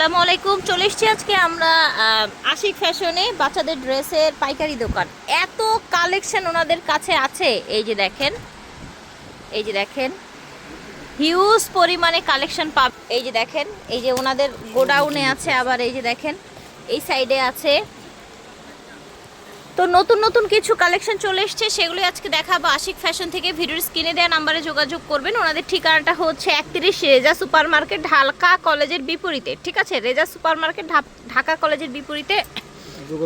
আসসালামু আলাইকুম। চলে এসছি আজকে আমরা আশিক ফ্যাশনে বাচ্চাদের ড্রেসের পাইকারি দোকান। এত কালেকশন ওনাদের কাছে আছে। এই যে দেখেন, এই যে দেখেন, হিউজ পরিমাণে কালেকশন পাব। এই যে দেখেন, এই যে ওনাদের গোডাউনে আছে আবার, এই যে দেখেন, এই সাইডে আছে তো নতুন নতুন কিছু কালেকশন চলে এসছে সেগুলো আজকে দেখাবো। আশিক ফ্যাশন থেকে ভিডিওর স্ক্রিনে দেওয়া নাম্বারে যোগাযোগ করবেন। ওনাদের ঠিকানাটা হচ্ছে একত্রিশ রেজা সুপার মার্কেট ঢাকা কলেজের বিপরীতে। ঠিক আছে? রেজা সুপার মার্কেট ঢাকা কলেজের বিপরীতে।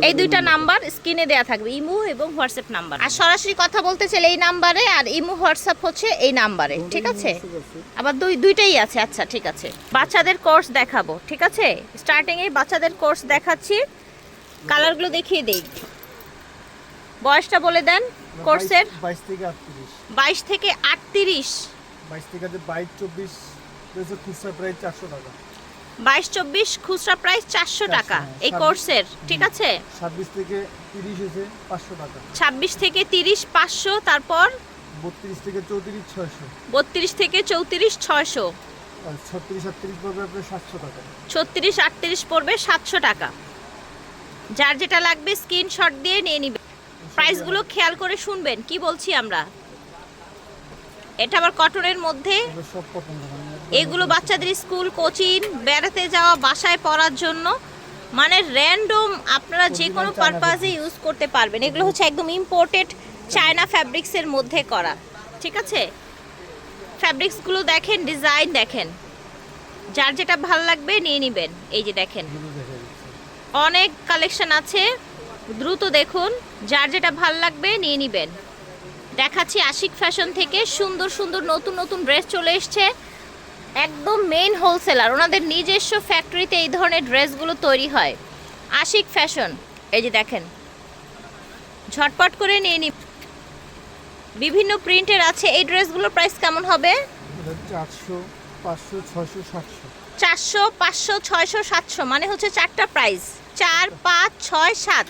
এই দুইটা নাম্বার স্ক্রিনে দেওয়া থাকবে ইমু এবং হোয়াটসঅ্যাপ নাম্বার আর সরাসরি কথা বলতে চাইলে এই নাম্বারে আর ইমু হোয়াটসঅ্যাপ হচ্ছে এই নাম্বারে ঠিক আছে? আবার দুই দুইটাই আছে। আচ্ছা ঠিক আছে। বাচ্চাদের কোর্স দেখাবো। ঠিক আছে? স্টার্টিং এ বাচ্চাদের কোর্স দেখাচ্ছি। কালারগুলো দেখিয়ে দেই। বয়সটা বলে দেন কোর্সের? বাইশ থেকে আটত্রিশ। বাইশ থেকে আটত্রিশ। বাইশ থেকে বাইশ চব্বিশ খুচরা প্রায় চারশো টাকা। বাইশ চব্বিশ খুচরা প্রাইস চারশো টাকা এই কোর্সের ঠিক আছে? ছাব্বিশ থেকে তিরিশ হয়েছে পাঁচশো টাকা। ছাব্বিশ থেকে তিরিশ পাঁচশো তারপর? বত্রিশ থেকে চৌত্রিশ ছয়শো। বত্রিশ থেকে চৌত্রিশ ছয়শো। আর ছত্রিশ আটত্রিশ পড়বে আপনার সাতশো টাকা। ছত্রিশ আটত্রিশ পড়বে সাতশো টাকা। যার যেটা লাগবে স্ক্রিনশট দিয়ে নিয়ে নিবে। প্রাইসগুলো খেয়াল করে শুনবেন, কি বলছি আমরা? এটা আবার কটনের মধ্যে। এগুলো বাচ্চাদের স্কুল কোচিং বেড়াতে যাওয়া, বাসায় পড়ার জন্য। মানে র্যান্ডম আপনারা যে কোনো পারপাজে ইউজ করতে পারবেন। এগুলো হচ্ছে একদম ইম্পোর্টেড চায়না ফ্যাব্রিক্সের মধ্যে করা। ঠিক আছে? ফ্যাব্রিক্সগুলো দেখেন ডিজাইন দেখেন। যার যেটা ভালো লাগবে নিয়ে নেবেন। এই যে দেখেন। অনেক কালেকশন আছে। দ্রুত দেখুন। যার যেটা ভালো লাগবে নিয়ে নেবেন। দেখাচ্ছি আশিক ফ্যাশন থেকে সুন্দর সুন্দর নতুন নতুন ড্রেস চলে এসছে। একদম মেইন হোলসেলার ওনাদের নিজস্ব ফ্যাক্টরিতে এই ধরনের ড্রেসগুলো তৈরি হয়। আশিক ফ্যাশন এই যে দেখেন। ঝটপট করে নিয়ে নি বিভিন্ন প্রিন্টের আছে এই ড্রেসগুলোর প্রাইস কেমন হবে? আটশো পাঁচশো ছয়শো সাতশো। চারশো পাঁচশো ছয়শো সাতশো মানে হচ্ছে চারটা প্রাইস চার পাঁচ ছয় সাত।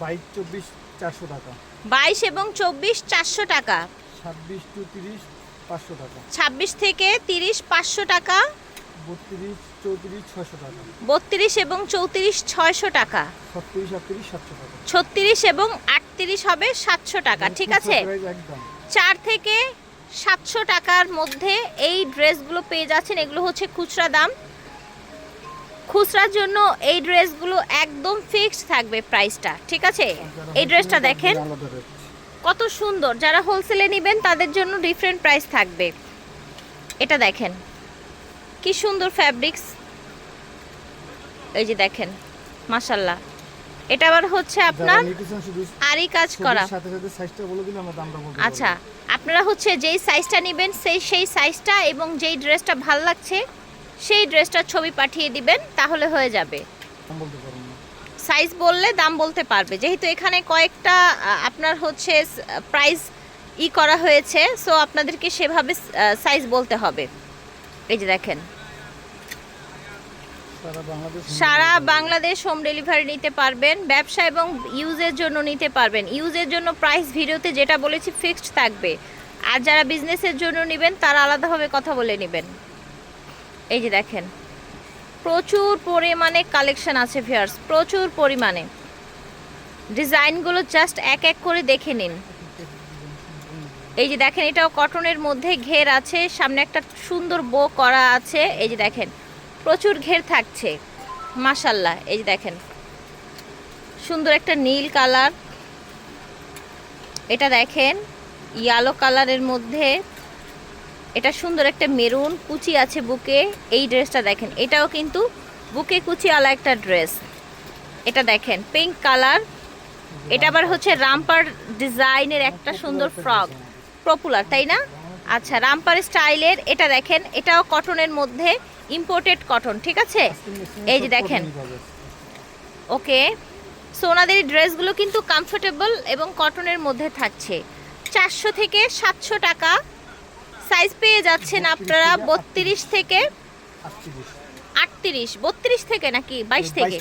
বাইশ চব্বিশ চারশো টাকা। বাইশ এবং চব্বিশ চারশো টাকা। ছাব্বিশ টু তিরিশ পাঁচশো টাকা। ছাব্বিশ থেকে তিরিশ পাঁচশো টাকা। বত্রিশ চৌত্রিশ ছয়শো টাকা। বত্রিশ এবং চৌত্রিশ ছয়শো টাকা। ছত্রিশ আটত্রিশ সাতশো টাকা। ছত্রিশ এবং আটত্রিশ হবে সাতশো টাকা ঠিক আছে? একদম। চার থেকে সাতশো টাকার মধ্যে এই ড্রেসগুলো পেয়ে যাচ্ছেন। এগুলো হচ্ছে খুচরা দাম। খুচরার জন্য এই ড্রেসগুলো একদম ফিক্সড থাকবে প্রাইসটা ঠিক আছে? এই ড্রেসটা দেখেন কত সুন্দর। যারা হোলসেলে নেবেন তাদের জন্য ডিফারেন্ট প্রাইস থাকবে। এটা দেখেন কি সুন্দর ফ্যাব্রিক্স এই যে দেখেন মাশাল্লাহ এটা আবার হচ্ছে আপনার আরই কাজ করা। আচ্ছা আপনারা হচ্ছে যেই সাইজটা নেবেন সেই সেই সাইজটা এবং যেই ড্রেসটা ভালো লাগছে সেই ড্রেসটার ছবি পাঠিয়ে দিবেন, তাহলে হয়ে যাবে। সাইজ বললে দাম বলতে পারবে। যেহেতু এখানে কয়েকটা আপনার হচ্ছে প্রাইস ই করা হয়েছে, সো আপনাদেরকে সেভাবে সাইজ বলতে হবে। এই যে দেখেন। সারা বাংলাদেশ হোম ডেলিভারি নিতে পারবেন, ব্যবসা এবং ইউজের জন্য নিতে পারবেন। ইউজের জন্য প্রাইস ভিডিওতে যেটা বলেছি, ফিক্সড থাকবে। আর যারা বিজনেসের জন্য নেবেন, তারা আলাদাভাবে কথা বলে নেবেন। এই যে দেখেন, প্রচুর পরিমাণে কালেকশন আছে ভিয়ার্স প্রচুর পরিমাণে। ডিজাইনগুলো জাস্ট এক এক করে দেখে নিন। এই যে দেখেন, এটাও কটনের মধ্যে ঘের আছে, সামনে একটা সুন্দর বো করা আছে। এই যে দেখেন, প্রচুর ঘের থাকছে মাশাল্লাহ এই যে দেখেন, সুন্দর একটা নীল কালার এটা দেখেন ইয়েলো কালারের মধ্যে এটা সুন্দর একটা মেরুন, কুচি আছে বুকে। এই ড্রেসটা দেখেন, এটাও কিন্তু বুকে কুচিওয়ালা একটা ড্রেস। এটা দেখেন পিঙ্ক কালার এটা আবার হচ্ছে রামপার ডিজাইনের একটা সুন্দর ফ্রক। পপুলার তাই না? আচ্ছা রামপার স্টাইলের, এটা দেখেন, এটাও কটনের মধ্যে ইম্পোর্টেড কটন ঠিক আছে? এই যে দেখেন। ওকে সো ওনাদের এই ড্রেসগুলো কিন্তু কমফোর্টেবল এবং কটনের মধ্যে থাকছে। চারশো থেকে সাতশো টাকা সাইজ পেয়ে যাচ্ছেন আপনারা বত্রিশ থেকে আটত্রিশ বত্রিশ থেকে নাকি বাইশ থেকে?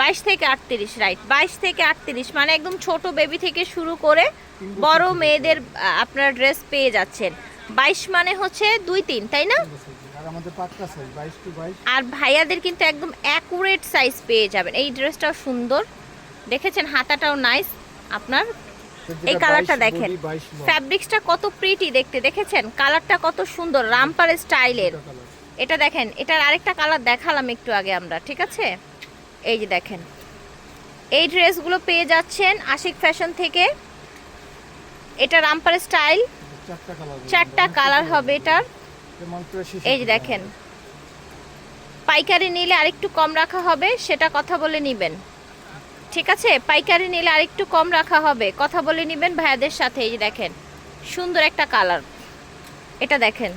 বাইশ থেকে আটত্রিশ। রাইট বাইশ থেকে আটত্রিশ মানে একদম ছোট বেবি থেকে শুরু করে বড় মেয়েদের আপনারা ড্রেস পেয়ে যাচ্ছেন। বাইশ মানে হচ্ছে দুই তিন তাই না? আর ভাইয়াদের কিন্তু একদম অ্যাকুরেট সাইজ পেয়ে যাবেন। এই ড্রেসটাও সুন্দর। দেখেছেন? হাতাটাও নাইস আপনার এই কালারটা দেখেন। ফ্যাব্রিক্সটা কত প্রিটি দেখতে দেখেছেন? কালারটা কত সুন্দর রামপার স্টাইলের। এটা দেখেন এটার আরেকটা কালার দেখালাম একটু আগে আমরা ঠিক আছে? এই যে দেখেন। এই ড্রেসগুলো পেয়ে যাচ্ছেন আশিক ফ্যাশন থেকে। এটা রামপার স্টাইল। চারটা কালার হবে। এটার। এই যে দেখেন। পাইকারি নিলে আরেকটু কম রাখা হবে সেটা কথা বলে নিবেন। ঠিক আছে? পাইকারি নিলে আরেকটু কম রাখা হবে। কথা বলে নিবেন ভাইয়াদের সাথে, এই দেখেন। সুন্দর একটা কালার। এটা দেখেন।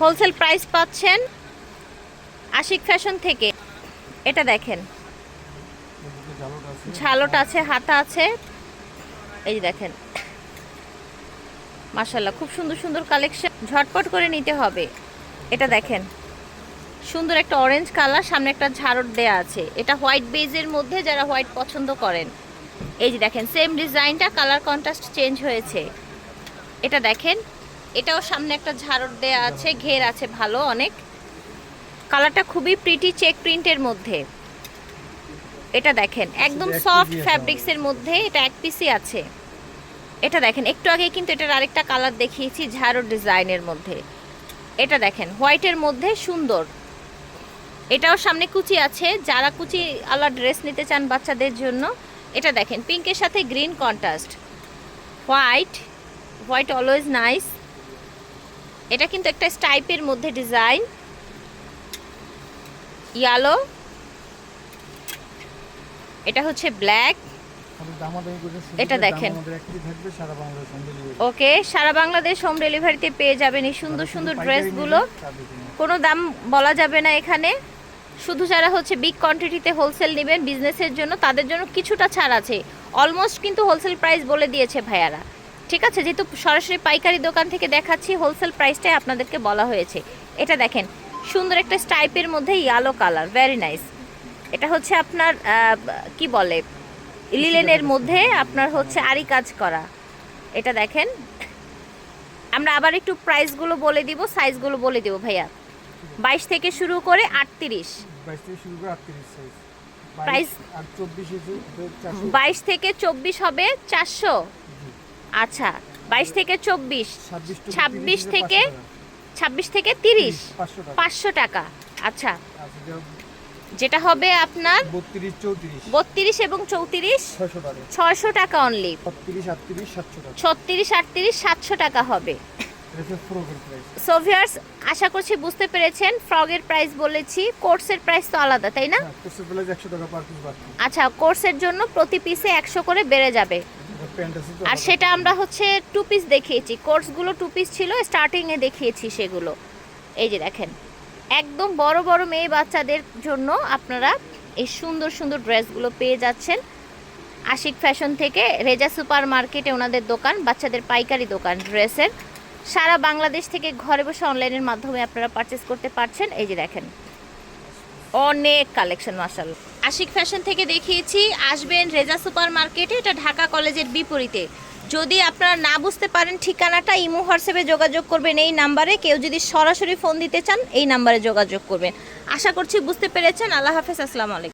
হোলসেল প্রাইস পাচ্ছেন আশিক ফ্যাশন থেকে। এটা দেখেন। ঝালট আছে, হাতা আছে। এই দেখেন। মাশাল্লাহ খুব সুন্দর সুন্দর কালেকশন। ঝটপট করে নিতে হবে। এটা দেখেন। সুন্দর একটা অরেঞ্জ কালার সামনে একটা ঝাড়ট দেয়া আছে। এটা হোয়াইট বেজের মধ্যে যারা হোয়াইট পছন্দ করেন। এই যে দেখেন সেম ডিজাইনটা কালার কন্ট্রাস্ট চেঞ্জ হয়েছে। এটা দেখেন এটাও সামনে একটা ঝাড়ট দেয়া আছে ঘের আছে ভালো অনেক। কালারটা খুবই প্রিটি চেক প্রিন্টের মধ্যে। এটা দেখেন একদম এক সফট ফ্যাব্রিক্সের মধ্যে এটা এক পিসই আছে। এটা দেখেন একটু আগে কিন্তু এটার আরেকটা কালার দেখিয়েছি ঝাড়ো ডিজাইনের মধ্যে। এটা দেখেন হোয়াইটের মধ্যে সুন্দর। এটাও সামনে কুচি আছে। যারা কুচি আলা ড্রেস নিতে চান বাচ্চাদের জন্য এটা দেখেন পিঙ্কের সাথে green contrast white white always nice এটা কিন্তু একটা স্টাইপের মধ্যে ডিজাইন ইয়ালো এটা হচ্ছে ব্ল্যাক এটা দেখেন। ওকে সারা বাংলাদেশ হোম ডেলিভারিতে পেয়ে যাবেন এই সুন্দর সুন্দর ড্রেসগুলো কোনো দাম বলা যাবে না এখানে। শুধু যারা হচ্ছে বিগ কোয়ান্টিটিতে হোলসেল নেবেন বিজনেসের জন্য তাদের জন্য কিছুটা ছাড় আছে। অলমোস্ট কিন্তু হোলসেল প্রাইস বলে দিয়েছে ভাইয়ারা। ঠিক আছে? যেহেতু সরাসরি পাইকারি দোকান থেকে দেখাচ্ছি হোলসেল প্রাইসটাই আপনাদেরকে বলা হয়েছে। এটা দেখেন সুন্দর একটা স্টাইপের মধ্যে ইয়ালো কালার ভেরি নাইস এটা হচ্ছে আপনার কি বলে লিলেনের মধ্যে আপনার হচ্ছে আরি কাজ করা। এটা দেখেন। আমরা আবার একটু প্রাইসগুলো বলে দিব সাইজগুলো বলে দিব ভাইয়া। বাইশ থেকে শুরু করে আটত্রিশ। বাইশ থেকে শুরু করে আটত্রিশ সাইজ Price- আর চব্বিশ ইঞ্চি চারশো। বাইশ থেকে চব্বিশ হবে চারশো। আচ্ছা বাইশ থেকে চব্বিশ। ছাব্বিশ টু 26 থেকে ছাব্বিশ থেকে তিরিশ। পাঁচশো টাকা। আচ্ছা আচ্ছা যেটা হবে আপনার বত্রিশ এবং চৌত্রিশ। ছয়শো টাকা। অনলি ছত্রিশ আটত্রিশ সাতশো টাকা হবে। সোভিয়ার্স আশা করছি বুঝতে পেরেছেন ফ্রগের প্রাইস বলেছি কোর্সের প্রাইস তো আলাদা তাই না? হ্যাঁ কোর্সের প্রাইস একশো টাকা পার পিস আচ্ছা কোর্সের জন্য প্রতি পিসে একশো করে বেড়ে যাবে। আর সেটা আমরা হচ্ছে টু পিস দেখিয়েছি কোর্সগুলো টু পিস ছিল স্টার্টিংয়ে দেখিয়েছি সেগুলো। এই যে দেখেন একদম বড় বড় মেয়ে বাচ্চাদের জন্য আপনারা এই সুন্দর সুন্দর ড্রেসগুলো পেয়ে যাচ্ছেন। আশিক ফ্যাশন থেকে রেজা সুপার মার্কেটে ওনাদের দোকান বাচ্চাদের পাইকারি দোকান ড্রেসের সারা বাংলাদেশ থেকে ঘরে বসে অনলাইনের মাধ্যমে আপনারা পারচেস করতে পারছেন। এই যে দেখেন, অনেক কালেকশন মাসাল আশিক ফ্যাশন থেকে দেখিয়েছি, আসবেন রেজা সুপার মার্কেটে এটা ঢাকা কলেজের বিপরীতে। যদি আপনারা না বুঝতে পারেন ঠিকানাটা, ইমো, হোয়াটসঅ্যাপে যোগাযোগ করবেন এই নাম্বারে। কেউ যদি সরাসরি ফোন দিতে চান, এই নাম্বারে যোগাযোগ করবেন। আশা করছি বুঝতে পেরেছেন। আল্লাহ হাফেজ, আসসালামু আলাইকুম।